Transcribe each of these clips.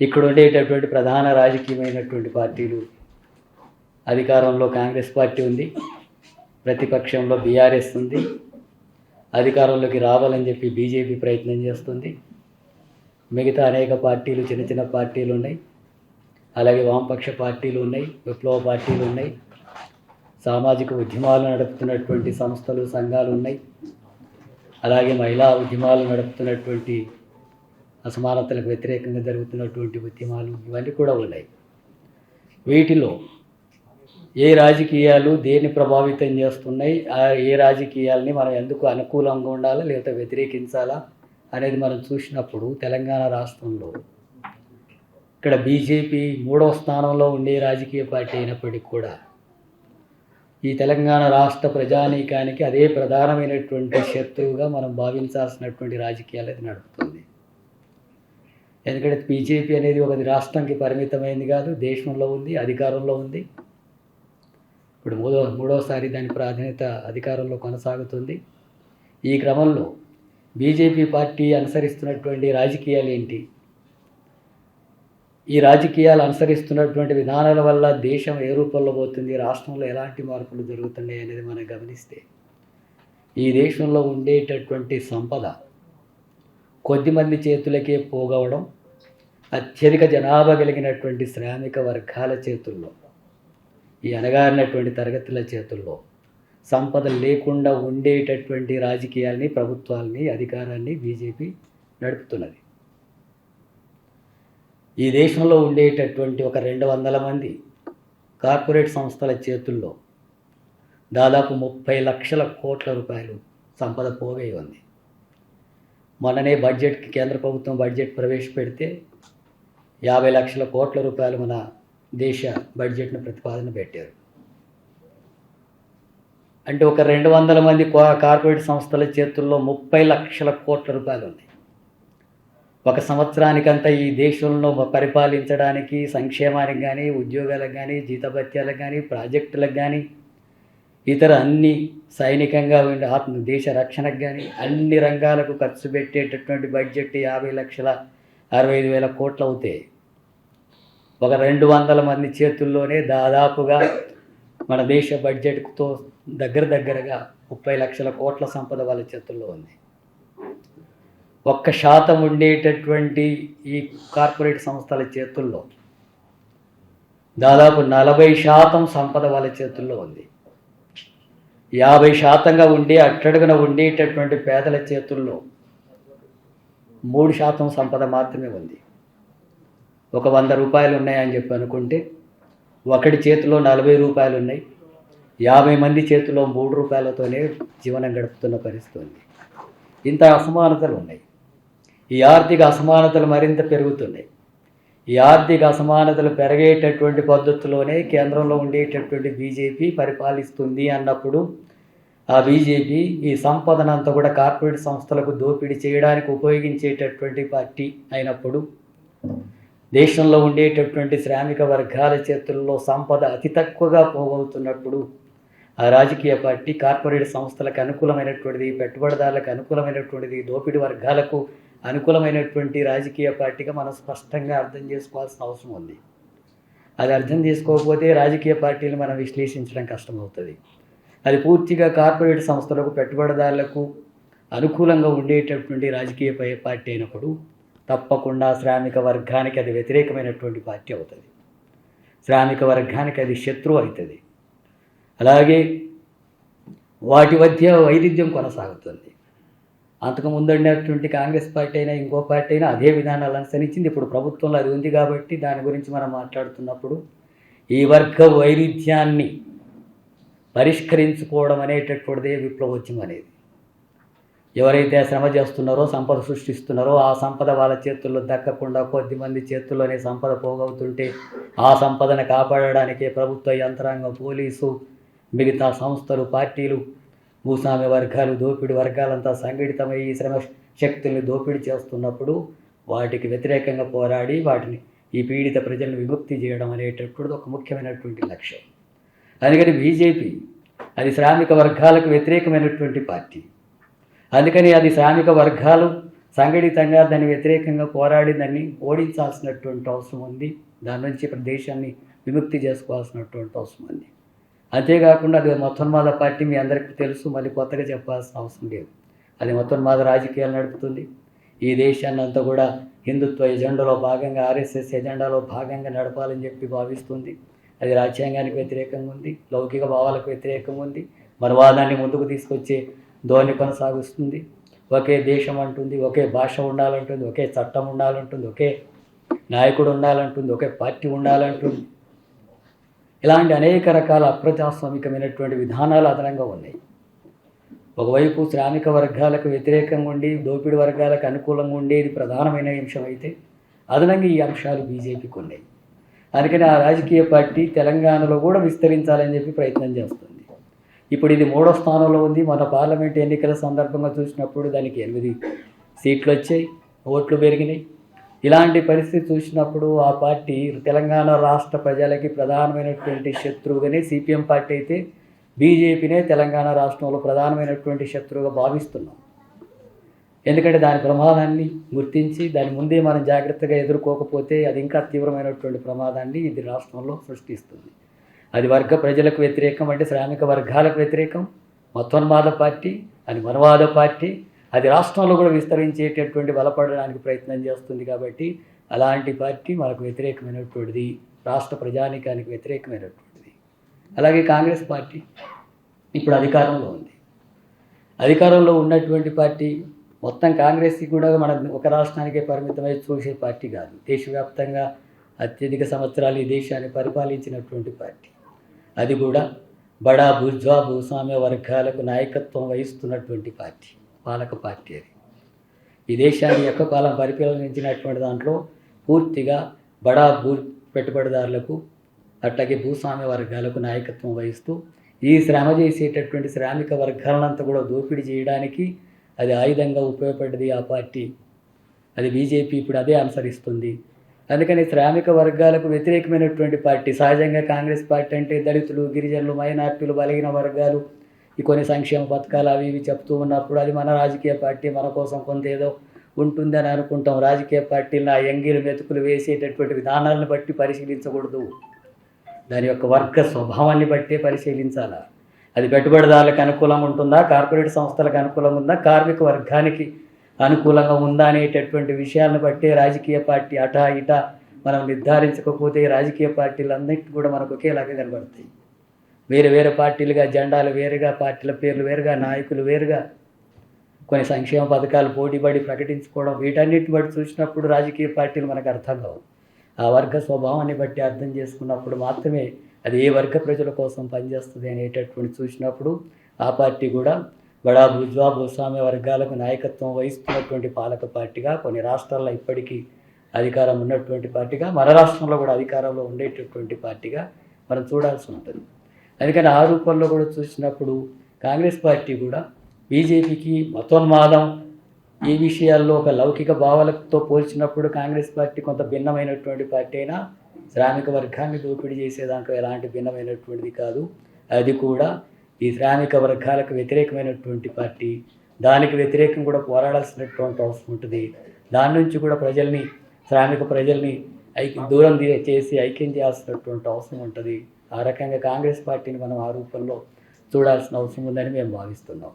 ఇక్కడ ఉండేటటువంటి ప్రధాన రాజకీయమైనటువంటి పార్టీలు. అధికారంలో కాంగ్రెస్ పార్టీ ఉంది. ప్రతిపక్షంలో బీఆర్ఎస్ ఉంది. అధికారంలోకి రావాలని చెప్పి బీజేపీ ప్రయత్నం చేస్తుంది. మిగతా అనేక పార్టీలు చిన్న చిన్న పార్టీలు ఉన్నాయి. అలాగే వామపక్ష పార్టీలు ఉన్నాయి విప్లవ పార్టీలు ఉన్నాయి. సామాజిక ఉద్యమాలు నడుపుతున్నటువంటి సంస్థలు సంఘాలు ఉన్నాయి. అలాగే మహిళా ఉద్యమాలు నడుపుతున్నటువంటి అసమానతలకు వ్యతిరేకంగా జరుగుతున్నటువంటి ఉద్యమాలు ఇవన్నీ కూడా ఉన్నాయి. వీటిలో ఏ రాజకీయాలు దేన్ని ప్రభావితం చేస్తున్నాయి ఆ ఏ రాజకీయాలని మనం ఎందుకు అనుకూలంగా ఉండాలా లేకపోతే వ్యతిరేకించాలా అనేది మనం చూసినప్పుడు తెలంగాణ రాష్ట్రంలో ఇక్కడ బీజేపీ మూడవ స్థానంలో ఉండే రాజకీయ పార్టీ అయినప్పటికీ కూడా ఈ తెలంగాణ రాష్ట్ర ప్రజానీకానికి అదే ప్రధానమైనటువంటి శత్రువుగా మనం భావించాల్సినటువంటి రాజకీయాలు అది నడుపుతుంది. ఎందుకంటే బీజేపీ అనేది ఒక రాష్ట్రానికి పరిమితమైంది కాదు దేశంలో ఉంది అధికారంలో ఉంది. ఇప్పుడు మూడో మూడోసారి దాని ప్రాధాన్యత అధికారంలో కొనసాగుతుంది. ఈ క్రమంలో బీజేపీ పార్టీ అనుసరిస్తున్నటువంటి రాజకీయాలు ఏంటి? ఈ రాజకీయాలు అనుసరిస్తున్నటువంటి విధానాల వల్ల దేశం ఏ రూపంలో పోతుంది రాష్ట్రంలో ఎలాంటి మార్పులు జరుగుతున్నాయి అనేది మనం గమనిస్తే ఈ దేశంలో ఉండేటటువంటి సంపద కొద్దిమంది చేతులకే పోగవడం అత్యధిక జనాభా కలిగినటువంటి శ్రామిక వర్గాల చేతుల్లో ఈ అనగారినటువంటి తరగతుల చేతుల్లో సంపద లేకుండా ఉండేటటువంటి రాజకీయాల్ని ప్రభుత్వాల్ని అధికారాన్ని బీజేపీ నడుపుతున్నది. ఈ దేశంలో ఉండేటటువంటి ఒక రెండు వందల మంది కార్పొరేట్ సంస్థల చేతుల్లో దాదాపు ముప్పై లక్షల కోట్ల రూపాయలు సంపద పోగై ఉంది. మొన్ననే బడ్జెట్కి కేంద్ర ప్రభుత్వం బడ్జెట్ ప్రవేశపెడితే యాభై లక్షల కోట్ల రూపాయలు మన దేశ బడ్జెట్ను ప్రతిపాదన పెట్టారు. అంటే ఒక రెండు వందల మంది కార్పొరేట్ సంస్థల చేతుల్లో ముప్పై లక్షల కోట్ల రూపాయలు ఉన్నాయి. ఒక సంవత్సరానికంతా ఈ దేశంలో పరిపాలించడానికి సంక్షేమానికి కానీ ఉద్యోగాలకు కానీ జీతభత్యాలకు కానీ ప్రాజెక్టులకు కానీ ఇతర అన్ని సైనికంగా ఉండే ఆత్మ దేశ రక్షణకు కానీ అన్ని రంగాలకు ఖర్చు పెట్టేటటువంటి బడ్జెట్ యాభై లక్షల అరవై ఐదు వేల కోట్లు అవుతాయి. ఒక రెండు వందల మంది చేతుల్లోనే దాదాపుగా మన దేశ బడ్జెట్తో దగ్గర దగ్గరగా ముప్పై లక్షల కోట్ల సంపద వాళ్ళ చేతుల్లో ఉంది. ఒక్క శాతం ఉండేటటువంటి ఈ కార్పొరేట్ సంస్థల చేతుల్లో దాదాపు నలభై శాతం సంపద వాళ్ళ చేతుల్లో ఉంది. యాభై శాతంగా ఉండి అట్టడుగున ఉండేటటువంటి పేదల చేతుల్లో మూడు శాతం సంపద మాత్రమే ఉంది. ఒక వంద రూపాయలు ఉన్నాయని చెప్పి అనుకుంటే ఒకటి చేతిలో నలభై రూపాయలు ఉన్నాయి. యాభై మంది చేతిలో మూడు రూపాయలతోనే జీవనం గడుపుతున్న పరిస్థితి ఉంది. ఇంత అసమానతలు ఉన్నాయి. ఈ ఆర్థిక అసమానతలు మరింత పెరుగుతున్నాయి. ఈ ఆర్థిక అసమానతలు పెరిగేటటువంటి పద్ధతిలోనే కేంద్రంలో ఉండేటటువంటి బీజేపీ పరిపాలిస్తుంది అన్నప్పుడు ఆ బీజేపీ ఈ సంపదనంతా కూడా కార్పొరేట్ సంస్థలకు దోపిడీ చేయడానికి ఉపయోగించేటటువంటి పార్టీ అయినప్పుడు దేశంలో ఉండేటటువంటి శ్రామిక వర్గాల చేతుల్లో సంపద అతి తక్కువగా పోగవుతున్నప్పుడు ఆ రాజకీయ పార్టీ కార్పొరేట్ సంస్థలకు అనుకూలమైనటువంటిది పెట్టుబడిదారులకు అనుకూలమైనటువంటిది దోపిడీ వర్గాలకు అనుకూలమైనటువంటి రాజకీయ పార్టీగా మనం స్పష్టంగా అర్థం చేసుకోవాల్సిన అవసరం ఉంది. అది అర్థం చేసుకోకపోతే రాజకీయ పార్టీలు మనం విశ్లేషించడం కష్టమవుతుంది. అది పూర్తిగా కార్పొరేట్ సంస్థలకు పెట్టుబడిదారులకు అనుకూలంగా ఉండేటటువంటి రాజకీయ పై- పార్టీ అయినప్పుడు తప్పకుండా శ్రామిక వర్గానికి అది వ్యతిరేకమైనటువంటి పార్టీ అవుతుంది. శ్రామిక వర్గానికి అది శత్రువు అవుతుంది. అలాగే వాటి మధ్య వైవిధ్యం కొనసాగుతుంది. అంతకు ముందున్నటువంటి కాంగ్రెస్ పార్టీ అయినా ఇంకో పార్టీ అయినా అదే విధానాలు అనుసరించింది ఇప్పుడు ప్రభుత్వంలో అది ఉంది కాబట్టి దాని గురించి మనం మాట్లాడుతున్నప్పుడు ఈ వర్గ వైరుధ్యాన్ని పరిష్కరించుకోవడం అనేటటువంటిదే విప్లవోద్యమం అనేది. ఎవరైతే శ్రమ చేస్తున్నారో సంపద సృష్టిస్తున్నారో ఆ సంపద వాళ్ళ చేతుల్లో దక్కకుండా కొద్దిమంది చేతుల్లోనే సంపద పోగవుతుంటే ఆ సంపదను కాపాడడానికే ప్రభుత్వ యంత్రాంగం పోలీసు మిగతా సంస్థలు పార్టీలు భూస్వామ్య వర్గాలు దోపిడి వర్గాలంతా సంఘటితమై ఈ శ్రమ శక్తుల్ని దోపిడీ చేస్తున్నప్పుడు వాటికి వ్యతిరేకంగా పోరాడి వాటిని ఈ పీడిత ప్రజలను విముక్తి చేయడం అనేటటువంటిది ఒక ముఖ్యమైనటువంటి లక్ష్యం. అందుకని బీజేపీ అది శ్రామిక వర్గాలకు వ్యతిరేకమైనటువంటి పార్టీ. అందుకని అది శ్రామిక వర్గాలు సంఘటితంగా దాన్ని వ్యతిరేకంగా పోరాడి దాన్ని ఓడించాల్సినటువంటి అవసరం ఉంది. దాని నుంచి ప్రదేశాన్ని దేశాన్ని విముక్తి చేసుకోవాల్సినటువంటి అవసరం ఉంది. అంతేకాకుండా అది మొత్తన్మాద పార్టీ మీ అందరికీ తెలుసు మళ్ళీ కొత్తగా చెప్పాల్సిన అవసరం లేదు. అది మొత్తన్మాద రాజకీయాలు నడుపుతుంది. ఈ దేశాన్ని అంతా కూడా హిందుత్వ ఎజెండాలో భాగంగా ఆర్ఎస్ఎస్ ఎజెండాలో భాగంగా నడపాలని చెప్పి భావిస్తుంది. అది రాజ్యాంగానికి వ్యతిరేకంగా ఉంది లౌకిక భావాలకు వ్యతిరేకంగా ఉంది. మనవాదాన్ని ముందుకు తీసుకొచ్చే ధోని కొనసాగిస్తుంది. ఒకే దేశం అంటుంది ఒకే భాష ఉండాలంటుంది ఒకే చట్టం ఉండాలంటుంది ఒకే నాయకుడు ఉండాలంటుంది ఒకే పార్టీ ఉండాలంటుంది. ఇలాంటి అనేక రకాల అప్రజాస్వామికమైనటువంటి విధానాలు అదనంగా ఉన్నాయి. ఒకవైపు శ్రామిక వర్గాలకు వ్యతిరేకంగా ఉండి దోపిడి వర్గాలకు అనుకూలంగా ఉండేది ప్రధానమైన అంశం అయితే అదనంగా ఈ అంశాలు బీజేపీకి ఉన్నాయి. అందుకని ఆ రాజకీయ పార్టీ తెలంగాణలో కూడా విస్తరించాలని చెప్పి ప్రయత్నం చేస్తుంది. ఇప్పుడు ఇది మూడో స్థానంలో ఉంది. మన పార్లమెంట్ ఎన్నికల సందర్భంగా చూసినప్పుడు దానికి ఎనిమిది సీట్లు వచ్చాయి. ఓట్లు పెరిగినాయి. ఇలాంటి పరిస్థితి చూసినప్పుడు ఆ పార్టీ తెలంగాణ రాష్ట్ర ప్రజలకి ప్రధానమైనటువంటి శత్రువుగానే సిపిఎం పార్టీ అయితే బీజేపీనే తెలంగాణ రాష్ట్రంలో ప్రధానమైనటువంటి శత్రువుగా భావిస్తున్నాం. ఎందుకంటే దాని ప్రమాదాన్ని గుర్తించి దాని ముందే మనం జాగ్రత్తగా ఎదుర్కోకపోతే అది ఇంకా తీవ్రమైనటువంటి ప్రమాదాన్ని ఇది రాష్ట్రంలో సృష్టిస్తుంది. అది వర్గ ప్రజలకు వ్యతిరేకం అంటే శ్రామిక వర్గాలకు వ్యతిరేకం మతోన్మాద పార్టీ అది మనవాద పార్టీ అది రాష్ట్రంలో కూడా విస్తరించేటటువంటి బలపడడానికి ప్రయత్నం చేస్తుంది కాబట్టి అలాంటి పార్టీ మనకు వ్యతిరేకమైనటువంటిది రాష్ట్ర ప్రజానికానికి వ్యతిరేకమైనటువంటిది. అలాగే కాంగ్రెస్ పార్టీ ఇప్పుడు అధికారంలో ఉంది. అధికారంలో ఉన్నటువంటి పార్టీ మొత్తం కాంగ్రెస్కి కూడా మన ఒక రాష్ట్రానికే పరిమితమై చూసే పార్టీ కాదు. దేశవ్యాప్తంగా అత్యధిక సంవత్సరాలు ఈ దేశాన్ని పరిపాలించినటువంటి పార్టీ. అది కూడా బడా భూజ్వా భూస్వామ్య వర్గాలకు నాయకత్వం వహిస్తున్నటువంటి పార్టీ. పాలక పార్టీ అది. ఈ దేశాన్ని యొక్క కాలం పరిపాలించినటువంటి దాంట్లో పూర్తిగా బడా భూ పెట్టుబడిదారులకు అట్లాగే భూస్వామ్య వర్గాలకు నాయకత్వం వహిస్తూ ఈ శ్రమ చేసేటటువంటి శ్రామిక వర్గాలనంతా కూడా దోపిడీ చేయడానికి అది ఆయుధంగా ఉపయోగపడ్డది ఆ పార్టీ. అది బీజేపీ ఇప్పుడు అదే అనుసరిస్తుంది. అందుకని శ్రామిక వర్గాలకు వ్యతిరేకమైనటువంటి పార్టీ సహజంగా కాంగ్రెస్ పార్టీ అంటే దళితులు గిరిజనులు మైనార్టీలు బలహీన వర్గాలు ఈ కొన్ని సంక్షేమ పథకాలు అవి ఇవి చెప్తూ ఉన్నప్పుడు అది మన రాజకీయ పార్టీ మన కోసం కొంత ఏదో ఉంటుందని అనుకుంటాం. రాజకీయ పార్టీలను ఆ ఎంగీలు మెతుకులు వేసేటటువంటి విధానాలను బట్టి పరిశీలించకూడదు. దాని యొక్క వర్గ స్వభావాన్ని బట్టే పరిశీలించాలా. అది పెట్టుబడిదారులకు అనుకూలంగా ఉంటుందా? కార్పొరేట్ సంస్థలకు అనుకూలంగా ఉందా? కార్మిక వర్గానికి అనుకూలంగా ఉందా అనేటటువంటి విషయాలను బట్టే రాజకీయ పార్టీ అటా ఇటా మనం నిర్ధారించకపోతే రాజకీయ రాజకీయ పార్టీలన్నిటి కూడా మనకు ఒకేలాగా కనబడతాయి. వేరే వేరే పార్టీలుగా జెండాలు వేరుగా పార్టీల పేర్లు వేరుగా నాయకులు వేరుగా కొన్ని సంక్షేమ పథకాలు పోటీపడి ప్రకటించుకోవడం వీటన్నిటిని బట్టి చూసినప్పుడు రాజకీయ పార్టీలు మనకు అర్థం కావు. ఆ వర్గ స్వభావాన్ని బట్టి అర్థం చేసుకున్నప్పుడు మాత్రమే అది ఏ వర్గ ప్రజల కోసం పనిచేస్తుంది అనేటటువంటి చూసినప్పుడు ఆ పార్టీ కూడా బడా భుజ్వా భూస్వామ్య వర్గాలకు నాయకత్వం వహిస్తున్నటువంటి పాలక పార్టీగా కొన్ని రాష్ట్రాల్లో ఇప్పటికీ అధికారం ఉన్నటువంటి పార్టీగా మన రాష్ట్రంలో కూడా అధికారంలో ఉండేటటువంటి పార్టీగా మనం చూడాల్సి ఉంటుంది. అందుకని ఆ రూపంలో కూడా చూసినప్పుడు కాంగ్రెస్ పార్టీ కూడా బీజేపీకి మతోన్మాదం ఈ విషయాల్లో ఒక లౌకిక భావాలతో పోల్చినప్పుడు కాంగ్రెస్ పార్టీ కొంత భిన్నమైనటువంటి పార్టీ అయినా శ్రామిక వర్గాన్ని దోపిడీ చేసేదాంట్లో ఎలాంటి భిన్నమైనటువంటిది కాదు. అది కూడా ఈ శ్రామిక వర్గాలకు వ్యతిరేకమైనటువంటి పార్టీ. దానికి వ్యతిరేకం కూడా పోరాడాల్సినటువంటి అవసరం ఉంటుంది. దాని నుంచి కూడా ప్రజల్ని శ్రామిక ప్రజల్ని ఐక్య దూరం చేసి ఐక్యం చేయాల్సినటువంటి అవసరం ఉంటుంది. ఆ రకంగా కాంగ్రెస్ పార్టీని మనం ఆ రూపంలో చూడాల్సిన అవసరం ఉందని మేము భావిస్తున్నాం.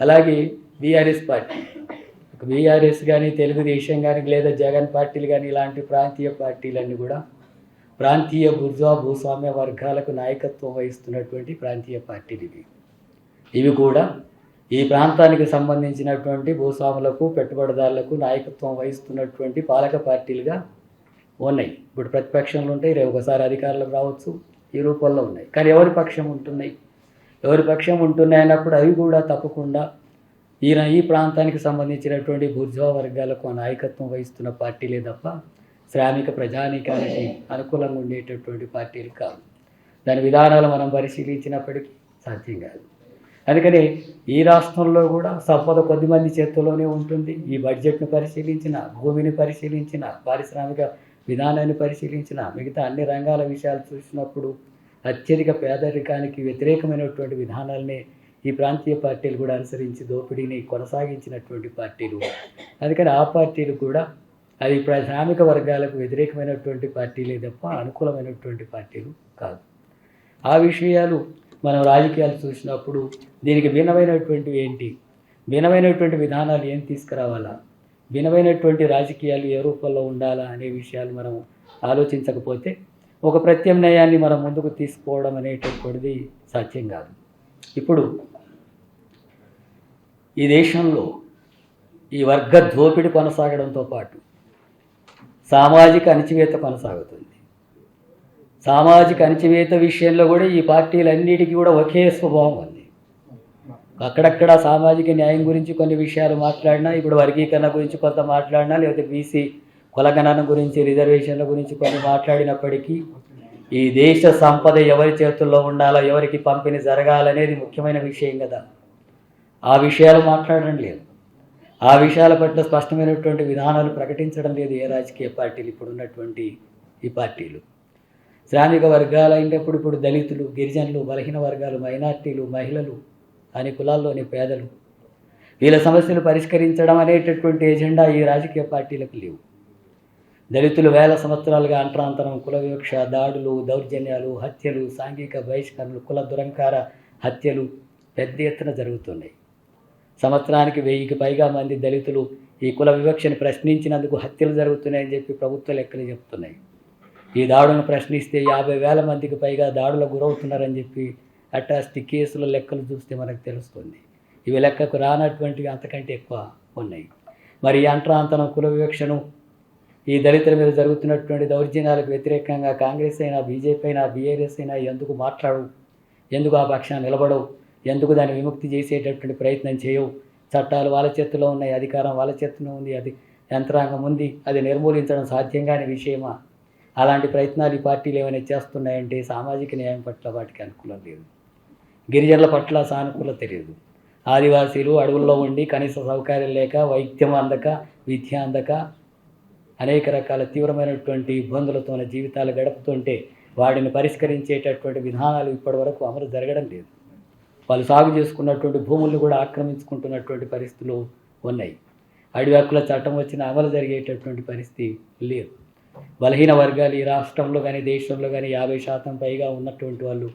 అలాగే బీఆర్ఎస్ పార్టీ. బీఆర్ఎస్ కానీ తెలుగుదేశం కానీ లేదా జగన్ పార్టీలు కానీ ఇలాంటి ప్రాంతీయ పార్టీలన్నీ కూడా ప్రాంతీయ బుర్జా భూస్వామ్య వర్గాలకు నాయకత్వం వహిస్తున్నటువంటి ప్రాంతీయ పార్టీలు ఇవి. ఇవి కూడా ఈ ప్రాంతానికి సంబంధించినటువంటి భూస్వాములకు పెట్టుబడిదారులకు నాయకత్వం వహిస్తున్నటువంటి పాలక పార్టీలుగా ఉన్నాయి. ఇప్పుడు ప్రతిపక్షంలో ఉంటాయి రేపు ఒకసారి అధికారులకు రావచ్చు. ఈ రూపంలో ఉన్నాయి. కానీ ఎవరి పక్షం ఉంటున్నాయి? ఎవరి పక్షం ఉంటున్నాయి అన్నప్పుడు అవి కూడా తప్పకుండా ఈయన ఈ ప్రాంతానికి సంబంధించినటువంటి బుర్జా వర్గాలకు నాయకత్వం వహిస్తున్న పార్టీలే తప్ప శ్రామిక ప్రజానీకానికి అనుకూలంగా ఉండేటటువంటి పార్టీలు కాదు దాని విధానాలు మనం పరిశీలించినప్పటికీ సాధ్యం కాదు. అందుకని ఈ రాష్ట్రంలో కూడా సంపద కొద్దిమంది చేతుల్లోనే ఉంటుంది. ఈ బడ్జెట్ను పరిశీలించిన భూమిని పరిశీలించిన పారిశ్రామిక విధానాన్ని పరిశీలించిన మిగతా అన్ని రంగాల విషయాలు చూసినప్పుడు అత్యధిక పేదరికానికి వ్యతిరేకమైనటువంటి విధానాలనే ఈ ప్రాంతీయ పార్టీలు కూడా అనుసరించి దోపిడీని కొనసాగించినటువంటి పార్టీలు. అందుకని ఆ పార్టీలు కూడా అది ప్ర- శ్రామిక వర్గాలకు వ్యతిరేకమైనటువంటి పార్టీలే తప్ప అనుకూలమైనటువంటి పార్టీలు కాదు. ఆ విషయాలు మనం రాజకీయాలు చూసినప్పుడు దీనికి భిన్నమైనటువంటివి ఏంటి? భిన్నమైనటువంటి విధానాలు ఏం తీసుకురావాలా? భిన్నమైనటువంటి రాజకీయాలు ఏ రూపంలో ఉండాలా అనే విషయాలు మనం ఆలోచించకపోతే ఒక ప్రత్యామ్నాయాన్ని మనం ముందుకు తీసుకోవడం అనేటటువంటిది సాధ్యం కాదు. ఇప్పుడు ఈ దేశంలో ఈ వర్గ దోపిడి కొనసాగడంతో పాటు సామాజిక అణచివేత కొనసాగుతుంది. సామాజిక అణచివేత విషయంలో కూడా ఈ పార్టీలన్నిటికీ కూడా ఒకే స్వభావం ఉంది. అక్కడక్కడ సామాజిక న్యాయం గురించి కొన్ని విషయాలు మాట్లాడినా ఇప్పుడు వర్గీకరణ గురించి కొంత మాట్లాడినా లేకపోతే బీసీ కులగణన గురించి రిజర్వేషన్ల గురించి కొన్ని మాట్లాడినప్పటికీ ఈ దేశ సంపద ఎవరి చేతుల్లో ఉండాలో ఎవరికి పంపిణీ జరగాలనేది ముఖ్యమైన విషయం కదా. ఆ విషయాలు మాట్లాడడం లేదు. ఆ విషయాల పట్ల స్పష్టమైనటువంటి విధానాలు ప్రకటించడం లేదు ఏ రాజకీయ పార్టీలు ఇప్పుడు ఉన్నటువంటి ఈ పార్టీలు. శ్రామిక వర్గాలు అయినప్పుడు ఇప్పుడు దళితులు గిరిజనులు బలహీన వర్గాలు మైనార్టీలు మహిళలు కానీ కులాల్లోని పేదలు. వీళ్ళ సమస్యలు పరిష్కరించడం అనేటటువంటి ఎజెండా ఈ రాజకీయ పార్టీలకు లేవు. దళితులు వేల సంవత్సరాలుగా అంటరాంతరం కుల వివక్ష దాడులు దౌర్జన్యాలు హత్యలు సాంఘిక బహిష్కరణలు కుల దురంకార హత్యలు పెద్ద ఎత్తున జరుగుతున్నాయి. సంవత్సరానికి వెయ్యికి పైగా మంది దళితులు ఈ కుల వివక్షను ప్రశ్నించినందుకు హత్యలు జరుగుతున్నాయని చెప్పి ప్రభుత్వ లెక్కలు చెప్తున్నాయి. ఈ దాడులను ప్రశ్నిస్తే యాభై వేల మందికి పైగా దాడులకు గురవుతున్నారని చెప్పి అట్రాసిటీ కేసుల లెక్కలు చూస్తే మనకు తెలుస్తుంది. ఇవి లెక్కకు రానటువంటివి అంతకంటే ఎక్కువ ఉన్నాయి. మరి ఈ కుల వివక్షను ఈ దళితుల మీద జరుగుతున్నటువంటి దౌర్జన్యాలకు వ్యతిరేకంగా కాంగ్రెస్ అయినా బీజేపీ అయినా బీఆర్ఎస్ అయినా ఎందుకు మాట్లాడవు? ఎందుకు ఆ పక్షాన్ని నిలబడవు? ఎందుకు దాన్ని విముక్తి చేసేటటువంటి ప్రయత్నం చేయవు? చట్టాలు వాళ్ళ చేతిలో ఉన్నాయి అధికారం వాళ్ళ చేతిలో ఉంది అది యంత్రాంగం ఉంది అది నిర్మూలించడం సాధ్యం కాని విషయమా? అలాంటి ప్రయత్నాలు ఈ పార్టీలు ఏమైనా చేస్తున్నాయంటే సామాజిక న్యాయం పట్ల వాటికి అనుకూలం లేదు. గిరిజనుల పట్ల సానుకూలత తెలియదు. ఆదివాసీలు అడవుల్లో ఉండి కనీస సౌకర్యం లేక వైద్యం అందక విద్య అందక అనేక రకాల తీవ్రమైనటువంటి ఇబ్బందులతో జీవితాలు గడుపుతుంటే వాటిని పరిష్కరించేటటువంటి విధానాలు ఇప్పటివరకు అమలు జరగడం లేదు. వాళ్ళు సాగు చేసుకున్నటువంటి భూములను కూడా ఆక్రమించుకుంటున్నటువంటి పరిస్థితులు ఉన్నాయి. అడవి హక్కుల చట్టం వచ్చిన అమలు జరిగేటటువంటి పరిస్థితి లేదు. బలహీన వర్గాలు ఈ రాష్ట్రంలో కానీ దేశంలో కానీ యాభై శాతం పైగా ఉన్నటువంటి వాళ్ళు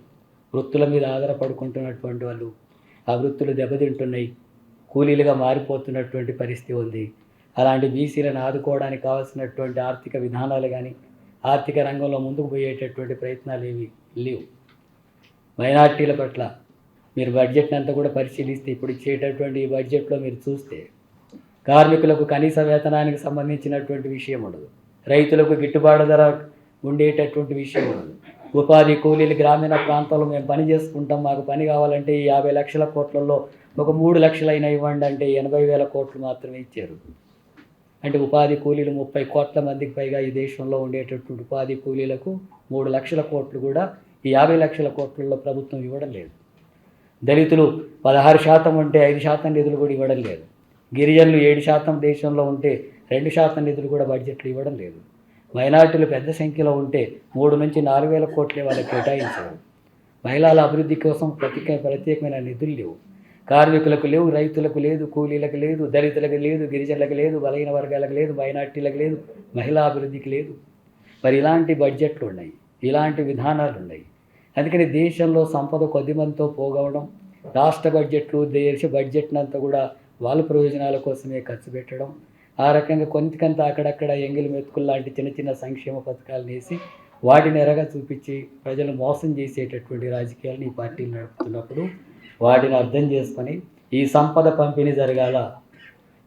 వృత్తుల మీద ఆధారపడుకుంటున్నటువంటి వాళ్ళు ఆ వృత్తులు దెబ్బతింటున్నాయి కూలీలుగా మారిపోతున్నటువంటి పరిస్థితి ఉంది. అలాంటి బీసీలను ఆదుకోవడానికి కావాల్సినటువంటి ఆర్థిక విధానాలు కానీ ఆర్థిక రంగంలో ముందుకు పోయేటటువంటి ప్రయత్నాలు ఏవి? లేవు. మైనార్టీల పట్ల మీరు బడ్జెట్ని అంతా కూడా పరిశీలిస్తే ఇప్పుడు ఇచ్చేటటువంటి ఈ బడ్జెట్లో మీరు చూస్తే కార్మికులకు కనీస వేతనానికి సంబంధించినటువంటి విషయం ఉండదు. రైతులకు గిట్టుబాటు ధర ఉండేటటువంటి విషయం ఉండదు. ఉపాధి కూలీలు గ్రామీణ ప్రాంతాల్లో మేము పని చేసుకుంటాం. మాకు పని కావాలంటే ఈ యాభై లక్షల కోట్లలో ఒక మూడు లక్షలైనా ఇవ్వండి అంటే ఎనభై వేల కోట్లు మాత్రమే ఇచ్చారు. అంటే ఉపాధి కూలీలు ముప్పై కోట్ల మందికి పైగా ఈ దేశంలో ఉండేటటువంటి ఉపాధి కూలీలకు మూడు లక్షల కోట్లు కూడా ఈ యాభై లక్షల కోట్లలో ప్రభుత్వం ఇవ్వడం లేదు. దళితులు పదహారు శాతం ఉంటే ఐదు శాతం నిధులు కూడా ఇవ్వడం లేదు. గిరిజనులు ఏడు శాతం దేశంలో ఉంటే రెండు శాతం నిధులు కూడా బడ్జెట్లు ఇవ్వడం లేదు. మైనార్టీలు పెద్ద సంఖ్యలో ఉంటే మూడు నుంచి నాలుగు వేల కోట్లే వాళ్ళకి కేటాయించారు మహిళల అభివృద్ధి కోసం ప్రత్యేక ప్రత్యేకమైన నిధులు లేవు. కార్మికులకు లేవు రైతులకు లేదు కూలీలకు లేదు దళితులకు లేదు గిరిజనులకు లేదు బలహీన వర్గాలకు లేదు మైనార్టీలకు లేదు మహిళా అభివృద్ధికి లేదు. మరి ఇలాంటి బడ్జెట్లు ఉన్నాయి ఇలాంటి విధానాలు ఉన్నాయి. అందుకని దేశంలో సంపద కొద్దిమందితో పోగవడం రాష్ట్ర బడ్జెట్లు దేశ బడ్జెట్నంతా కూడా వాళ్ళ ప్రయోజనాల కోసమే ఖర్చు పెట్టడం ఆ రకంగా కొంతకంత అక్కడక్కడ ఎంగిలి మెతుకులు లాంటి చిన్న చిన్న సంక్షేమ పథకాలు వేసి వాటిని ఎరగా చూపించి ప్రజలు మోసం చేసేటటువంటి రాజకీయాలను ఈ పార్టీలు నడుపుతున్నప్పుడు వాటిని అర్థం చేసుకొని ఈ సంపద పంపిణీ జరగాల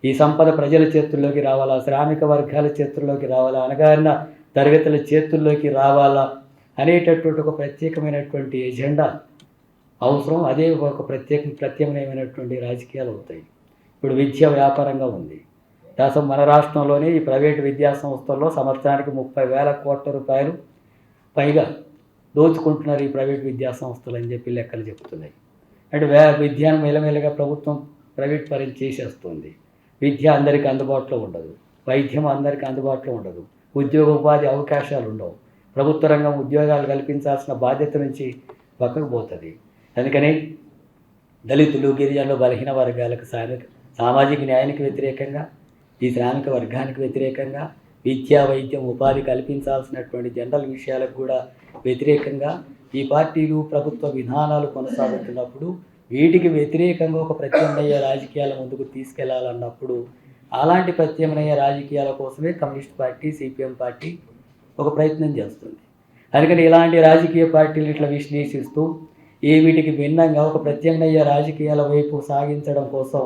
ఈ సంపద ప్రజల చేతుల్లోకి రావాలా శ్రామిక వర్గాల చేతుల్లోకి రావాలా అనగారిన తరగతుల చేతుల్లోకి రావాలా అనేటటువంటి ఒక ప్రత్యేకమైనటువంటి ఎజెండా అవసరం. అదే ఒక ప్రత్యేక ప్రత్యామ్నాయమైనటువంటి రాజకీయాలు అవుతాయి. ఇప్పుడు విద్య వ్యాపారంగా ఉంది. దాసం మన రాష్ట్రంలోనే ఈ ప్రైవేటు విద్యా సంస్థల్లో సంవత్సరానికి ముప్పై వేల కోట్ల రూపాయలు పైగా దోచుకుంటున్నారు ఈ ప్రైవేట్ విద్యా సంస్థలు అని చెప్పి లెక్కలు చెప్తున్నాయి. అంటే వే విద్యను మెల్లమెల్లగా ప్రభుత్వం ప్రైవేట్ పరం చేసేస్తుంది. విద్య అందరికీ అందుబాటులో ఉండదు. వైద్యం అందరికీ అందుబాటులో ఉండదు. ఉద్యోగ ఉపాధి అవకాశాలు ఉండవు. ప్రభుత్వ రంగం ఉద్యోగాలు కల్పించాల్సిన బాధ్యత నుంచి పక్కకు పోతుంది. అందుకని దళితులు గిరిజనులు బలహీన వర్గాలకు సామిక సామాజిక న్యాయానికి వ్యతిరేకంగా ఈ శ్రామిక వర్గానికి వ్యతిరేకంగా విద్యా వైద్యం ఉపాధి కల్పించాల్సినటువంటి జనరల్ విషయాలకు కూడా వ్యతిరేకంగా ఈ పార్టీలు ప్రభుత్వ విధానాలు కొనసాగుతున్నప్పుడు వీటికి వ్యతిరేకంగా ఒక ప్రత్యామ్నాయ రాజకీయాల ముందుకు తీసుకెళ్ళాలన్నప్పుడు అలాంటి ప్రత్యామ్నాయ రాజకీయాల కోసమే కమ్యూనిస్ట్ పార్టీ సిపిఎం పార్టీ ఒక ప్రయత్నం చేస్తుంది. అందుకని ఇలాంటి రాజకీయ పార్టీలు ఇట్లా విశ్లేషిస్తూ ఏ వీటికి భిన్నంగా ఒక ప్రత్యామ్నాయ రాజకీయాల వైపు సాగించడం కోసం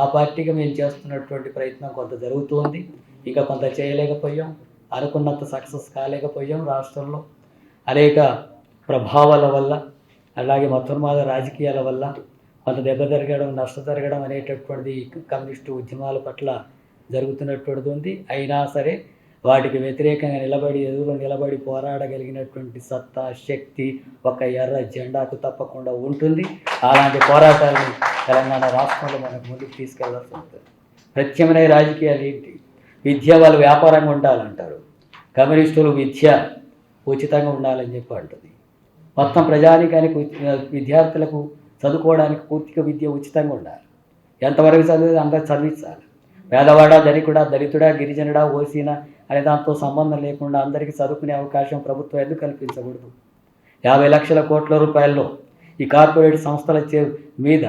ఆ పార్టీకి మేము చేస్తున్నటువంటి ప్రయత్నం కొంత జరుగుతుంది. ఇంకా కొంత చేయలేకపోయాం. అనుకున్నంత సక్సెస్ కాలేకపోయాం రాష్ట్రంలో. అనేక ప్రభావాల వల్ల అలాగే మతోన్మాద రాజకీయాల వల్ల కొంత దెబ్బ జరగడం నష్ట జరగడం అనేటటువంటిది కమ్యూనిస్టు ఉద్యమాల పట్ల జరుగుతున్నటువంటిది ఉంది. అయినా సరే వాటికి వ్యతిరేకంగా నిలబడి ఎదురు నిలబడి పోరాడగలిగినటువంటి సత్తా శక్తి ఒక ఎర్ర జెండాకు తప్పకుండా ఉంటుంది. అలాంటి పోరాటాలను తెలంగాణ రాష్ట్రంలో మనకు ముందుకు తీసుకెళ్ళాల్సి ఉంటుంది ప్రత్యామ్నాయ రాజకీయాలు ఏంటి? విద్య వాళ్ళు వ్యాపారంగా ఉండాలంటారు. కమ్యూనిస్టులు విద్య ఉచితంగా ఉండాలని చెప్పి అంటుంది. మొత్తం ప్రజానికానికి విద్యార్థులకు చదువుకోవడానికి పూర్తిగా విద్య ఉచితంగా ఉండాలి. ఎంతవరకు చదివేది అందరూ చదివించాలి. పేదవాడా ధనికుడా దళితుడా గిరిజనుడా ఓసీనా అనే దాంతో సంబంధం లేకుండా అందరికీ చదువుకునే అవకాశం ప్రభుత్వం ఎందుకు కల్పించకూడదు? యాభై లక్షల కోట్ల రూపాయల్లో ఈ కార్పొరేట్ సంస్థల మీద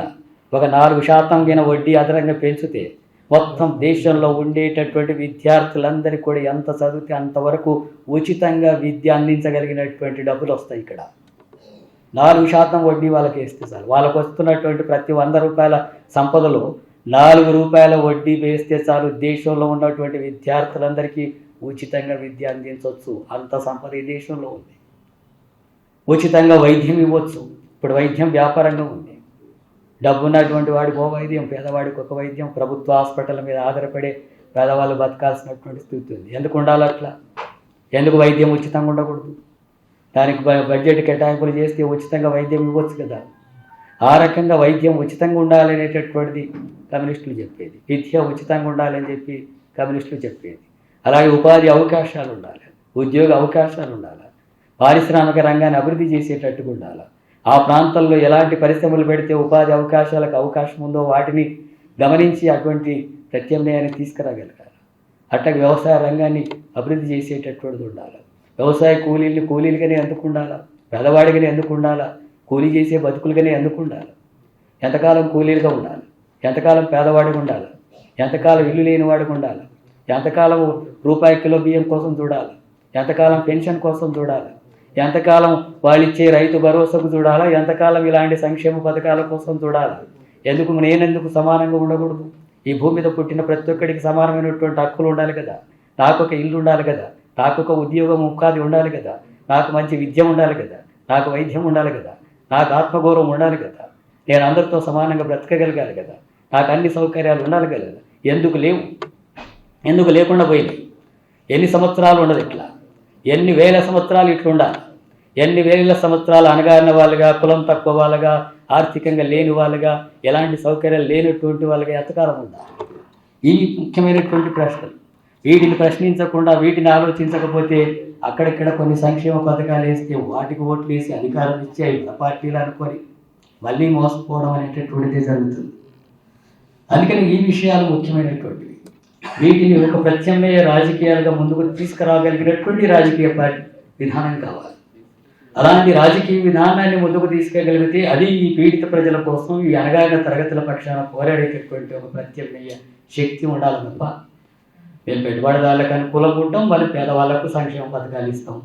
ఒక నాలుగు శాతం గిన వడ్డీ అదనంగా పెంచితే మొత్తం దేశంలో ఉండేటటువంటి విద్యార్థులందరికీ కూడా ఎంత చదివితే అంతవరకు ఉచితంగా విద్య అందించగలిగినటువంటి డబ్బులు వస్తాయి ఇక్కడ. నాలుగు శాతం వడ్డీ వాళ్ళకి వేస్తే చాలు. వాళ్ళకు వస్తున్నటువంటి ప్రతి వంద రూపాయల సంపదలో నాలుగు రూపాయల వడ్డీ వేస్తే చాలు. దేశంలో ఉన్నటువంటి విద్యార్థులందరికీ ఉచితంగా విద్య అందించవచ్చు. అంత సంపద ఈ దేశంలో ఉంది. ఉచితంగా వైద్యం ఇవ్వచ్చు. ఇప్పుడు వైద్యం వ్యాపారంగా ఉంది. డబ్బు ఉన్నటువంటి వాడికి ఓ వైద్యం పేదవాడికి ఒక వైద్యం ప్రభుత్వ హాస్పిటల్ మీద ఆధారపడే పేదవాళ్ళు బతకాల్సినటువంటి స్థితి ఉంది. ఎందుకు ఉండాలి అట్లా? ఎందుకు వైద్యం ఉచితంగా ఉండకూడదు? దానికి బ- బడ్జెట్ కేటాయింపులు చేస్తే ఉచితంగా వైద్యం ఇవ్వచ్చు కదా. ఆ రకంగా వైద్యం ఉచితంగా ఉండాలి అనేటటువంటిది కమ్యూనిస్టులు చెప్పేది. విద్య ఉచితంగా ఉండాలని చెప్పి కమ్యూనిస్టులు చెప్పేది. అలాగే ఉపాధి అవకాశాలు ఉండాలి. ఉద్యోగ అవకాశాలు ఉండాలి. పారిశ్రామిక రంగాన్ని అభివృద్ధి చేసేటట్టుగా ఉండాలి. ఆ ప్రాంతంలో ఎలాంటి పరిశ్రమలు పెడితే ఉపాధి అవకాశాలకు అవకాశం ఉందో వాటిని గమనించి అటువంటి ప్రత్యామ్నాయాన్ని తీసుకురాగలగాలి అట్టగా వ్యవసాయ రంగాన్ని అభివృద్ధి చేసేటటువంటిది ఉండాలి. వ్యవసాయ కూలీలు కూలీలుగానే ఎందుకు ఉండాలా పేదవాడిగానే ఎందుకు ఉండాలా కూలీ చేసే బతుకులుగానే ఎందుకు ఉండాలి ఎంతకాలం కూలీలుగా ఉండాలి? ఎంతకాలం పేదవాడిగా ఉండాలి? ఎంతకాలం ఇల్లు లేని వాడికి ఉండాలి? ఎంతకాలం రూపాయి కిలో బియ్యం కోసం చూడాలి? ఎంతకాలం పెన్షన్ కోసం చూడాలి? ఎంతకాలం వాళ్ళు ఇచ్చే రైతు భరోసాకు చూడాలా? ఎంతకాలం ఇలాంటి సంక్షేమ పథకాల కోసం చూడాలి? ఎందుకు నేనెందుకు సమానంగా ఉండకూడదు? ఈ భూమి మీద పుట్టిన ప్రతి ఒక్కడికి సమానమైనటువంటి హక్కులు ఉండాలి కదా. నాకు ఒక ఇల్లు ఉండాలి కదా. నాకు ఒక ఉద్యోగం ఉపాధి ఉండాలి కదా. నాకు మంచి విద్య ఉండాలి కదా. నాకు వైద్యం ఉండాలి కదా. నాకు ఆత్మగౌరవం ఉండాలి కదా. నేను అందరితో సమానంగా బ్రతకగలగాలి కదా. నాకు అన్ని సౌకర్యాలు ఉండాలి కదా. ఎందుకు లేవు? ఎందుకు లేకుండా పోయినాయి ఎన్ని సంవత్సరాలు ఉండదు ఇట్లా? ఎన్ని వేల సంవత్సరాలు ఇట్లా ఉండాలి? ఎన్ని వేల సంవత్సరాలు అనగారిన వాళ్ళుగా కులం తక్కువ వాళ్ళుగా ఆర్థికంగా లేని వాళ్ళుగా ఎలాంటి సౌకర్యాలు లేనటువంటి వాళ్ళగా ఎంతకాలం ఉండాలి ఇవి ముఖ్యమైనటువంటి ప్రశ్నలు వీటిని ప్రశ్నించకుండా వీటిని ఆలోచించకపోతే అక్కడక్కడ కొన్ని సంక్షేమ పథకాలు వేస్తే వాటికి ఓట్లు వేసి అధికారం ఇచ్చి పార్టీలు అనుకొని మళ్ళీ మోసపోవడం అనేటటువంటిది జరుగుతుంది. అందుకని ఈ విషయాలు ముఖ్యమైనటువంటివి. వీటిని ఒక ప్రత్యామ్నాయ రాజకీయాలుగా ముందుకు తీసుకురాగలిగినటువంటి రాజకీయ పార్టీ విధానం కావాలి. అలాంటి రాజకీయ విధానాన్ని ముందుకు తీసుకోగలిగితే అది ఈ పీడిత ప్రజల కోసం ఈ అనగారిన తరగతుల పక్షాన పోరాడేటటువంటి ఒక ప్రత్యామ్నాయ శక్తి ఉండాలి తప్ప మేము పెట్టుబడిదారులకు అనుకూలంగా ఉంటాం మళ్ళీ పేదవాళ్ళకు సంక్షేమ పథకాలు ఇస్తాం.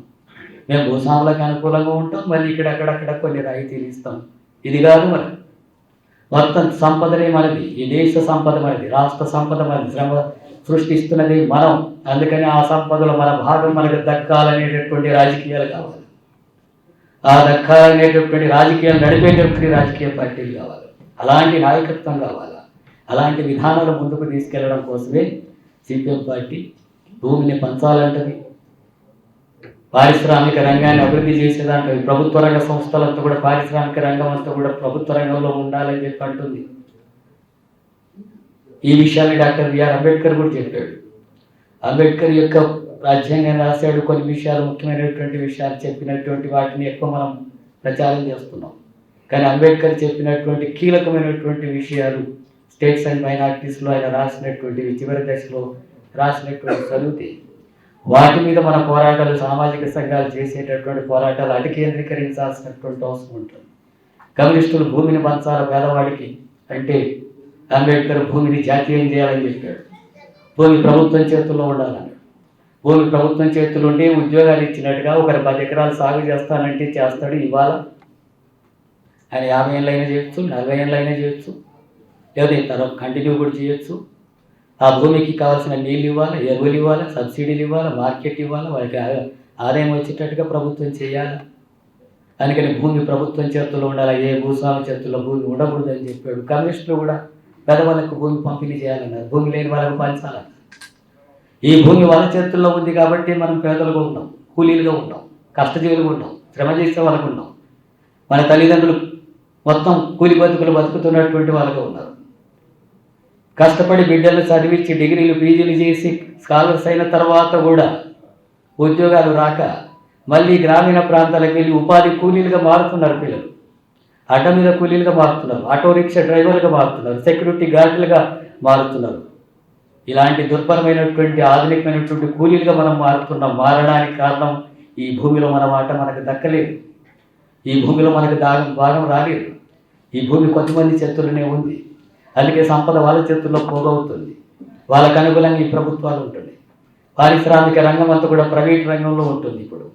మేము భూస్వాములకు అనుకూలంగా ఉంటాం మళ్ళీ ఇక్కడ అక్కడక్కడ కొన్ని రాయితీలు ఇస్తాం. ఇది కాదు మరి. మొత్తం సంపదనే మనది ఈ దేశ సంపద మనది రాష్ట్ర సంపద మనది శ్రమ సృష్టిస్తున్నది మనం. అందుకని ఆ సంపదలో మన భాగం మనకు దక్కాలనేటటువంటి రాజకీయాలు కావాలి. ఆ దక్కాలనేటటువంటి రాజకీయాలు నడిపేటటువంటి రాజకీయ పార్టీలు కావాలి. అలాంటి నాయకత్వం కావాలి? అలాంటి విధానాలు ముందుకు తీసుకెళ్ళడం కోసమే సిపిఎం పార్టీ భూమిని పంచాలంటది. పారిశ్రామిక రంగాన్ని అభివృద్ధి చేసేదాంట్లో ప్రభుత్వ రంగ సంస్థలంతా కూడా పారిశ్రామిక రంగం అంతా కూడా ప్రభుత్వ రంగంలో ఉండాలని చెప్పి అంటుంది. ఈ విషయాన్ని డాక్టర్ బిఆర్ అంబేద్కర్ కూడా చెప్పాడు. అంబేద్కర్ యొక్క రాజ్యాంగం రాశాడు కొన్ని విషయాలు ముఖ్యమైనటువంటి విషయాలు చెప్పినటువంటి వాటిని ఎక్కువ మనం ప్రచారం చేస్తున్నాం. కానీ అంబేద్కర్ చెప్పినటువంటి కీలకమైనటువంటి విషయాలు స్టేట్స్ అండ్ మైనార్టీస్లో ఆయన రాసినటువంటి చివరి దశలో రాసినటువంటి చదివితే వాటి మీద మన పోరాటాలు సామాజిక సంఘాలు చేసేటటువంటి పోరాటాలు అటు కేంద్రీకరించాల్సినటువంటి అవసరం ఉంటుంది. కమ్యూనిస్టులు భూమిని పంచాల పేదవాడికి అంటే అంబేద్కర్ భూమిని జాతీయం చేయాలని చెప్పాడు. భూమి ప్రభుత్వం చేతుల్లో ఉండాలని. భూమి ప్రభుత్వం చేతులుండి ఉద్యోగాలు ఇచ్చినట్టుగా ఒకరు పది ఎకరాలు సాగు చేస్తానంటే చేస్తాడు ఇవాళ. ఆయన యాభై ఏళ్ళైనా చేయొచ్చు నలభై ఏళ్ళైనా చేయొచ్చు లేదా తర్వాత కంటిన్యూ కూడా చేయొచ్చు. ఆ భూమికి కావాల్సిన నీళ్ళు ఇవ్వాలి ఎరువులు ఇవ్వాలి సబ్సిడీలు ఇవ్వాలి మార్కెట్ ఇవ్వాలి వాళ్ళకి ఆదాయం వచ్చేటట్టుగా ప్రభుత్వం చేయాలి. అందుకని భూమి ప్రభుత్వం చేతుల్లో ఉండాలి ఏ భూస్వామి చేతుల్లో భూమి ఉండకూడదు అని చెప్పాడు. కమ్యూనిస్టులు కూడా పేదవాళ్ళకు భూమి పంపిణీ చేయాలన్నారు. భూమి లేని వాళ్ళకు పంచాలన్నారు ఈ భూమి వాళ్ళ చేతుల్లో ఉంది కాబట్టి మనం పేదలుగా ఉన్నాం కూలీలుగా ఉన్నాం కష్టజీవులుగా ఉన్నాం శ్రమ చేసే వాళ్ళకు ఉన్నాం. మన తల్లిదండ్రులు మొత్తం కూలి బతుకులు బతుకుతున్నటువంటి వాళ్ళుగా ఉన్నారు. కష్టపడి బిడ్డలు చదివించి డిగ్రీలు పీజీలు చేసి స్కాలర్స్ అయిన తర్వాత కూడా ఉద్యోగాలు రాక మళ్ళీ గ్రామీణ ప్రాంతాలకు వెళ్ళి ఉపాధి కూలీలుగా మారుతున్నారు పిల్లలు. అడ్డ మీద కూలీలుగా మారుతున్నారు ఆటో రిక్షా డ్రైవర్లుగా మారుతున్నారు సెక్యూరిటీ గార్డులుగా మారుతున్నారు. ఇలాంటి దుర్భరమైనటువంటి ఆధునికమైనటువంటి కూలీలుగా మనం మారుతున్నాం మారడానికి కారణం ఈ భూమిలో మన మాట మనకు దక్కలేదు. ఈ భూమిలో మనకు దాగం భాగం రాలేదు. ఈ భూమి కొంతమంది చేతుల్లోనే ఉంది. అందుకే సంపద వాళ్ళ చేతుల్లో పోగవుతుంది. వాళ్ళకు అనుకూలంగా ఈ ప్రభుత్వాలు ఉంటుంది పారిశ్రామిక రంగం అంతా కూడా ప్రైవేట్ రంగంలో ఉంటుంది ఇప్పుడు.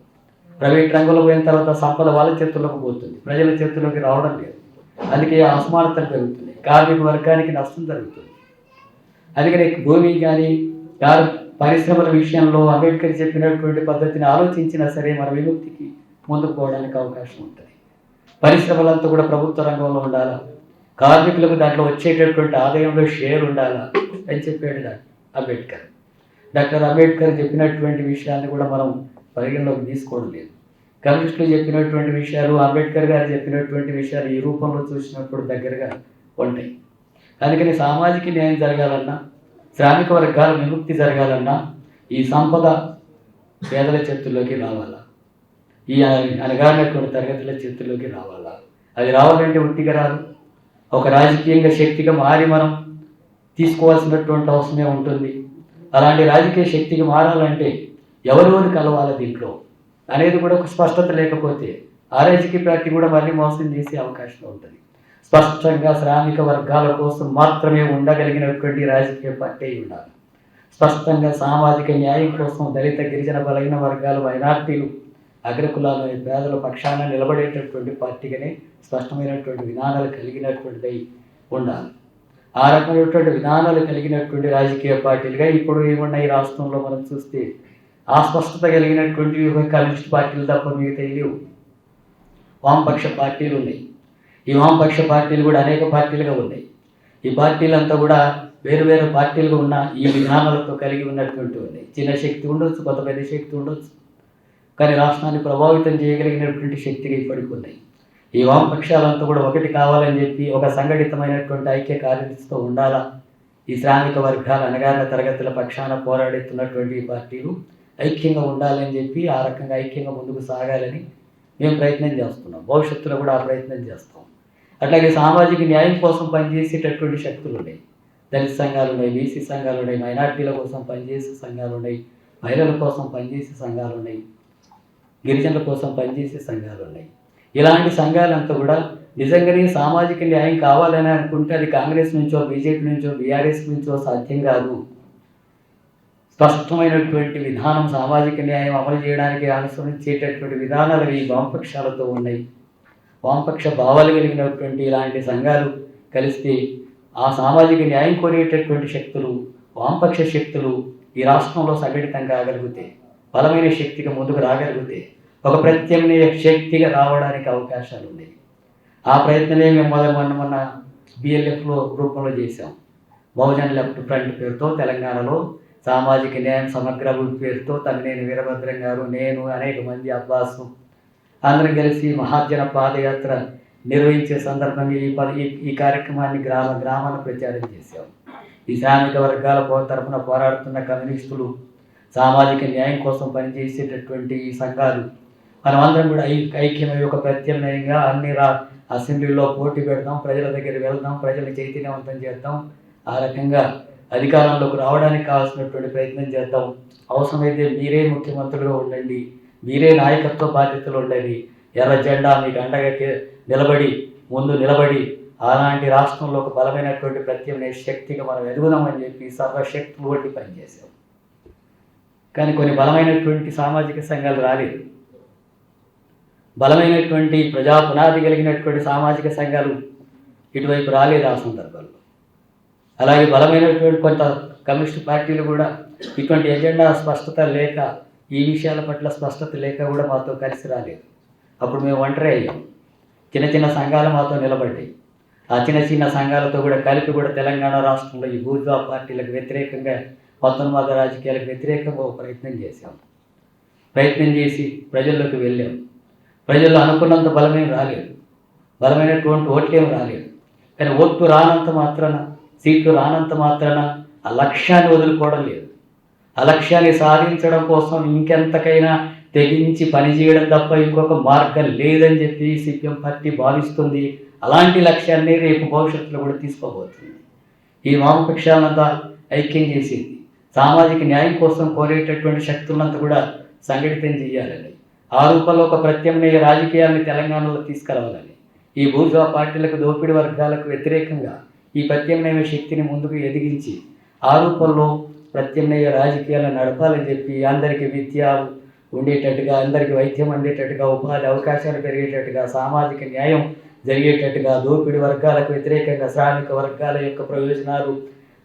ప్రైవేట్ రంగంలో పోయిన తర్వాత సంపద వాళ్ళ చేతుల్లోకి పోతుంది. ప్రజల చేతుల్లోకి రావడం లేదు. అందుకే అసమానతలు పెరుగుతుంది. కార్మిక వర్గానికి నష్టం జరుగుతుంది. అందుకని భూమి కానీ కారు పరిశ్రమల విషయంలో అంబేద్కర్ చెప్పినటువంటి పద్ధతిని ఆలోచించినా సరే మన విముక్తికి ముందుకు పోవడానికి అవకాశం ఉంటుంది. పరిశ్రమలంతా కూడా ప్రభుత్వ రంగంలో ఉండాలా? కార్మికులకు దాంట్లో వచ్చేటటువంటి ఆదాయంలో షేర్ ఉండాలా? అని చెప్పాడు అంబేద్కర్. డాక్టర్ అంబేద్కర్ చెప్పినటువంటి విషయాన్ని కూడా మనం పరిగణలోకి తీసుకోవడం లేదు. కమ్యూనిస్టులు చెప్పినటువంటి విషయాలు అంబేద్కర్ గారు చెప్పినటువంటి విషయాలు ఈ రూపంలో చూసినప్పుడు దగ్గరగా ఉంటాయి. అందుకని సామాజిక న్యాయం జరగాలన్నా శ్రామిక వర్గాల విముక్తి జరగాలన్నా ఈ సంపద పేదల చేతుల్లోకి రావాలా? ఈ అనగానటువంటి తరగతుల చేతుల్లోకి రావాలా? అది రావాలంటే ఉట్టిగా రాదు ఒక రాజకీయంగా శక్తిగా మారి మనం తీసుకోవాల్సినటువంటి అవసరమే ఉంటుంది. అలాంటి రాజకీయ శక్తికి మారాలంటే ఎవరెవరు కలవాలి దీంట్లో అనేది కూడా ఒక స్పష్టత లేకపోతే ఆ రాజకీయ పార్టీ కూడా మళ్ళీ మోసం చేసే అవకాశం ఉంటుంది. స్పష్టంగా శ్రామిక వర్గాల కోసం మాత్రమే ఉండగలిగినటువంటి రాజకీయ పార్టీ ఉండాలి. స్పష్టంగా సామాజిక న్యాయం కోసం దళిత గిరిజన బలహీన వర్గాలు మైనార్టీలు అగ్రకులాలు పేదల పక్షాన నిలబడేటటువంటి పార్టీగానే స్పష్టమైనటువంటి విధానాలు కలిగినటువంటిదై ఉండాలి. ఆ రకమైనటువంటి విధానాలు కలిగినటువంటి రాజకీయ పార్టీలుగా ఇప్పుడు ఏమున్నాయి రాష్ట్రంలో మనం చూస్తే ఆ స్పష్టత కలిగినటువంటి కమ్యూనిస్ట్ పార్టీలు తప్ప మిగతా లేవు. వామపక్ష పార్టీలు ఉన్నాయి. ఈ వామపక్ష పార్టీలు కూడా అనేక పార్టీలుగా ఉన్నాయి. ఈ పార్టీలంతా కూడా వేరు వేరు పార్టీలుగా ఉన్న ఈ విధానాలతో కలిగి ఉన్నటువంటి ఉన్నాయి. చిన్న శక్తి ఉండొచ్చు కొంత పెద్ద శక్తి ఉండొచ్చు. కానీ రాష్ట్రాన్ని ప్రభావితం చేయగలిగినటువంటి శక్తిగా ఇప్పటికి ఉన్నాయి. ఈ వామపక్షాలంతా కూడా ఒకటి కావాలని చెప్పి ఒక సంఘటితమైనటువంటి ఐక్య కార్యదర్శితో ఉండాలా? ఈ శ్రామిక వర్గాల అనగారిన తరగతుల పక్షాన పోరాడుతున్నటువంటి ఈ పార్టీలు ఐక్యంగా ఉండాలని చెప్పి ఆ రకంగా ఐక్యంగా ముందుకు సాగాలని మేము ప్రయత్నం చేస్తున్నాం. భవిష్యత్తులో కూడా ఆ ప్రయత్నం చేస్తాం. అట్లాగే సామాజిక న్యాయం కోసం పనిచేసేటటువంటి శక్తులు ఉన్నాయి. దళిత సంఘాలు ఉన్నాయి బీసీ సంఘాలు ఉన్నాయి మైనార్టీల కోసం పనిచేసే సంఘాలు ఉన్నాయి మహిళల కోసం పనిచేసే సంఘాలు ఉన్నాయి గిరిజనుల కోసం పనిచేసే సంఘాలు ఉన్నాయి. ఇలాంటి సంఘాలంతా కూడా నిజంగానే సామాజిక న్యాయం కావాలని అనుకుంటే అది కాంగ్రెస్ నుంచో బీజేపీ నుంచో బీఆర్ఎస్ నుంచో సాధ్యం కాదు. స్పష్టమైనటువంటి విధానం సామాజిక న్యాయం అమలు చేయడానికి అనుసరించేటటువంటి విధానాలు ఈ వామపక్షాలతో ఉన్నాయి. వామపక్ష భావాలు కలిగినటువంటి ఇలాంటి సంఘాలు కలిస్తే ఆ సామాజిక న్యాయం కోరేటటువంటి శక్తులు వామపక్ష శక్తులు ఈ రాష్ట్రంలో సంఘటితం కాగలిగితే బలమైన శక్తిగా ముందుకు రాగలిగితే ఒక ప్రత్యామ్నాయ శక్తిగా రావడానికి అవకాశాలు ఉన్నాయి. ఆ ప్రయత్నమే మేము మొదలు మొన్న మొన్న బిఎల్ఎఫ్లో రూపంలో చేశాం. బహుజన్ లెఫ్ట్ ఫ్రంట్ పేరుతో తెలంగాణలో సామాజిక న్యాయం సమగ్ర అభివృద్ధి పేరుతో తమ్మినేని వీరభద్రం గారు నేను అనేక మంది అబ్బాసు అందరం కలిసి మహాజన పాదయాత్ర నిర్వహించే సందర్భంగా ఈ పద ఈ- ఈ కార్యక్రమాన్ని గ్రామ గ్రామాన్ని ప్రచారం చేశాం. ఈ శ్రామిక వర్గాల తరఫున తరపున పోరాడుతున్న కమ్యూనిస్టులు సామాజిక న్యాయం కోసం పనిచేసేటటువంటి ఈ సంఘాలు మనమందరం కూడా ఐ ఐక్యమై ఒక ప్రత్యామ్నాయంగా అన్ని రా అసెంబ్లీలో పోటీ పెడదాం ప్రజల దగ్గర వెళ్దాం ప్రజలు చైతన్యవంతం చేద్దాం ఆ రకంగా అధికారంలోకి రావడానికి కావాల్సినటువంటి ప్రయత్నం చేద్దాం. అవసరమైతే మీరే ముఖ్యమంత్రులుగా ఉండండి. మీరే నాయకత్వ బాధ్యతలు ఉండండి ఎర్ర జెండా మీకు అండగా నిలబడి ముందు నిలబడి అలాంటి రాష్ట్రంలో ఒక బలమైనటువంటి ప్రత్యామ్నాయ శక్తిగా మనం ఎదుగుదామని చెప్పి సర్వశక్తులు వంటి పనిచేసాం కానీ కొన్ని బలమైనటువంటి సామాజిక సంఘాలు రాలేదు. బలమైనటువంటి ప్రజా పునాది కలిగినటువంటి సామాజిక సంఘాలు ఇటువైపు రాలేదు ఆ సందర్భంలో. అలాగే బలమైనటువంటి కొంత కమ్యూనిస్ట్ పార్టీలు కూడా ఇటువంటి ఎజెండా స్పష్టత లేక ఈ విషయాల పట్ల స్పష్టత లేక కూడా మాతో కలిసి రాలేదు. అప్పుడు మేము ఒంటరి అయ్యాం. చిన్న చిన్న సంఘాలు మాతో నిలబడ్డాయి. ఆ చిన్న చిన్న సంఘాలతో కూడా కలిపి కూడా తెలంగాణ రాష్ట్రంలో ఈ బూర్జా పార్టీలకు వ్యతిరేకంగా పంతొమ్మిది రాజకీయాలకు వ్యతిరేకంగా ఒక ప్రయత్నం చేశాం. ప్రయత్నం చేసి ప్రజల్లోకి వెళ్ళాం. ప్రజల్లో అనుకున్నంత బలమేం రాలేదు. బలమైనటువంటి ఓట్లేం రాలేదు. కానీ ఓట్లు రానంత మాత్రాన సీట్లు రానంత మాత్రాన ఆ లక్ష్యాన్ని వదులుకోవడం లేదు. అలక్ష్యాన్ని సాధించడం కోసం ఇంకెంతకైనా తెగించి పనిచేయడం తప్ప ఇంకొక మార్గం లేదని చెప్పి సిపిఎం పార్టీ భావిస్తుంది. అలాంటి లక్ష్యాన్ని రేపు భవిష్యత్తులో కూడా తీసుకోబోతుంది. ఈ వామపక్షాలంతా ఐక్యం చేసింది. సామాజిక న్యాయం కోసం కోరేటటువంటి శక్తులంతా కూడా సంఘటితం చేయాలని ఆ రూపంలో ఒక ప్రత్యామ్నాయ రాజకీయాన్ని తెలంగాణలో తీసుకురావాలని ఈ బూర్జా పార్టీలకు దోపిడీ వర్గాలకు వ్యతిరేకంగా ఈ ప్రత్యామ్నాయ శక్తిని ముందుకు ఎదిగించి ఆ రూపంలో ప్రత్యామ్నాయ రాజకీయాలు నడపాలని చెప్పి అందరికీ విద్య ఉండేటట్టుగా అందరికీ వైద్యం అందేటట్టుగా ఉపాధి అవకాశాలు పెరిగేటట్టుగా సామాజిక న్యాయం జరిగేటట్టుగా దోపిడి వర్గాలకు వ్యతిరేకంగా శ్రామిక వర్గాల యొక్క ప్రయోజనాలు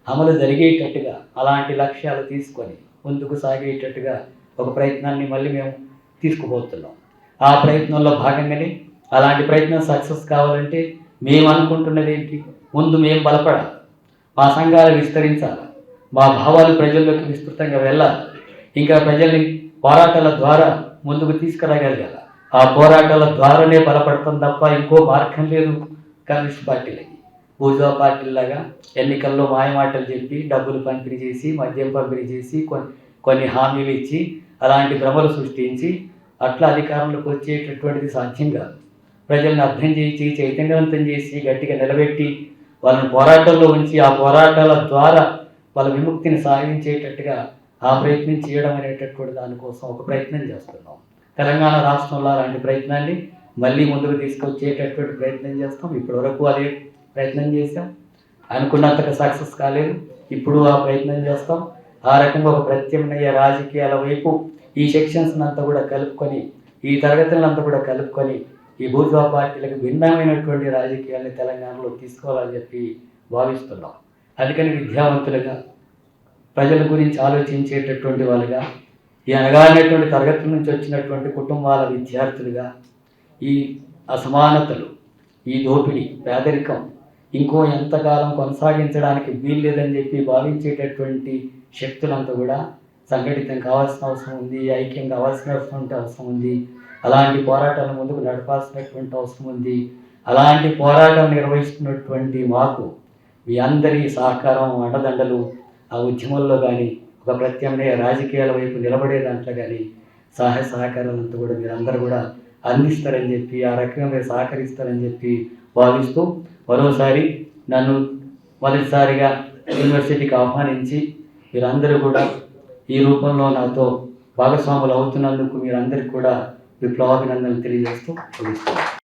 అమలు జరిగేటట్టుగా అలాంటి లక్ష్యాలు తీసుకొని ముందుకు సాగేటట్టుగా ఒక ప్రయత్నాన్ని మళ్ళీ మేము తీసుకుపోతున్నాం. ఆ ప్రయత్నంలో భాగంగానే అలాంటి ప్రయత్నం సక్సెస్ కావాలంటే మేము అనుకుంటున్నది ఏంటి ముందు మేము బలపడాలి. మా సంఘాలు విస్తరించాలి. మా భావాలు ప్రజల్లోకి విస్తృతంగా వెళ్ళాలి ఇంకా ప్రజల్ని పోరాటాల ద్వారా ముందుకు తీసుకురాగలగాల. ఆ పోరాటాల ద్వారానే బలపడతాం తప్ప ఇంకో మార్గం లేదు. కమ్యూనిస్ట్ పార్టీలకి పూజా పార్టీలాగా ఎన్నికల్లో మాయమాటలు చెప్పి డబ్బులు పంపిణీ చేసి మద్యం పంపిణీ చేసి కొన్ని కొన్ని హామీలు ఇచ్చి అలాంటి భ్రమలు సృష్టించి అట్లా అధికారంలోకి వచ్చేటటువంటిది సాధ్యం కాదు. ప్రజల్ని అర్థం చేసి చైతన్యవంతం చేసి గట్టిగా నిలబెట్టి వాళ్ళని పోరాటంలో ఉంచి ఆ పోరాటాల ద్వారా వాళ్ళ విముక్తిని సాధించేటట్టుగా ఆ ప్రయత్నం చేయడం అనేటటువంటి దానికోసం ఒక ప్రయత్నం చేస్తున్నాం. తెలంగాణ రాష్ట్రంలో అలాంటి ప్రయత్నాన్ని మళ్ళీ ముందుకు తీసుకొచ్చేటటువంటి ప్రయత్నం చేస్తాం. ఇప్పటివరకు అదే ప్రయత్నం చేసాం అనుకున్నంతగా సక్సెస్ కాలేదు. ఇప్పుడు ఆ ప్రయత్నం చేస్తాం. ఆ రకంగా ఒక ప్రత్యామ్నాయ రాజకీయాల వైపు ఈ సెక్షన్స్ అంతా కూడా కలుపుకొని ఈ తరగతులంతా కూడా కలుపుకొని ఈ భూజా పార్టీలకు భిన్నమైనటువంటి రాజకీయాల్ని తెలంగాణలో తీసుకోవాలని చెప్పి భావిస్తున్నాం. అందుకని విద్యావంతులుగా ప్రజల గురించి ఆలోచించేటటువంటి వాళ్ళుగా ఈ అనగానేటువంటి తరగతుల నుంచి వచ్చినటువంటి కుటుంబాల విద్యార్థులుగా ఈ అసమానతలు ఈ దోపిడీ పేదరికం ఇంకో ఎంతకాలం కొనసాగించడానికి వీల్లేదని చెప్పి భావించేటటువంటి శక్తులంతా కూడా సంఘటితం కావాల్సిన అవసరం ఉంది ఐక్యం కావాల్సినటువంటి అవసరం ఉంది అలాంటి పోరాటాలను ముందుకు నడపాల్సినటువంటి అవసరం ఉంది అలాంటి పోరాటం నిర్వహిస్తున్నటువంటి మాకు మీ అందరి సహకారం అండదండలు ఆ ఉద్యమంలో కానీ ఒక ప్రత్యామ్నాయ రాజకీయాల వైపు నిలబడే దాంట్లో కానీ సహాయ సహకారాలంతా కూడా మీరందరూ కూడా అందిస్తారని చెప్పి ఆ రకంగా మీరు సహకరిస్తారని చెప్పి భావిస్తూ మరోసారి నన్ను మొదటిసారిగా యూనివర్సిటీకి ఆహ్వానించి మీరందరూ కూడా ఈ రూపంలో నాతో భాగస్వాములు అవుతున్నందుకు మీరందరికీ కూడా విప్లవాభినందనలు తెలియజేస్తూ ముగిస్తున్నాను.